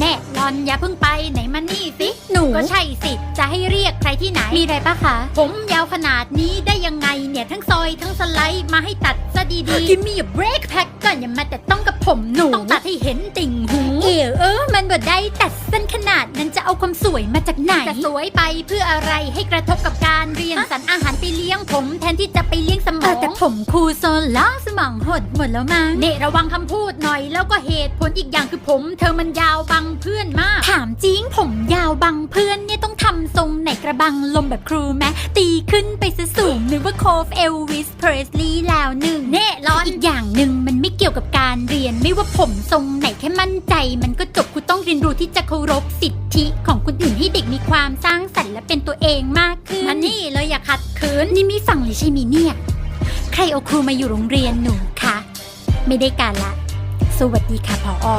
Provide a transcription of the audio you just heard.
แน่รอนอย่าเพิ่งไปไหนมานี่สิ หนู ก็ใช่สิ จะให้เรียกใครที่ไหน มีอะไรปะคะ ผมยาวขนาดนี้ได้ยังไงเนี่ยทั้งซอยทั้งสไลด์มาให้ตัดซะดีๆ Give me a break แพ็กก่อนอย่ามาแต่ต้องกับผมหนู ต้องตัดให้เห็นติ่งหู เอวเออมัน บ่ได้ตัดสั้นขนาดนั้นจะเอาความสวยมาจากไหนจะสวยไปเพื่ออะไรให้กระทบกับการเรียนสรรอาหารไปเลี้ยงผม แทนที่จะไปเลี้ยงสมเออองแต่ผมครูโซนล้อสมองหดหมดแล้วมั้งเนระวังคำพูดหน่อย แล้วก็เหตุผลอีกอย่างคือผม เธอมันยาวบังเพื่อนมาก ถามจริงผมยาวบังเพื่อนเนี่ยต้องทำทรงไหนกระบังลมแบบครูแมตีขึ้นไปซะสูงนึกว่าโคฟเอลวิสเพรสลีย์แล้วหนึ่งเน่ร้อนอีกอย่างหนึ่งมันไม่เกี่ยวกับการเรียนไม่ว่าผมทรงไหนแค่มั่นใจมันก็จบคุณ ต้องเรียนรู้ที่จะเคารพสิทธิของคนอื่นให้เด็กมีความสร้างสรรค์และเป็นตัวเองมากขึ้นมานี่เลยอย่าขัดขืนนี่ไม่ฟังเลยใช่ไหมเนี่ย ใครเอาครูมาอยู่โรงเรียนหนูคะ ไม่ได้การละ สวัสดีค่ะพออ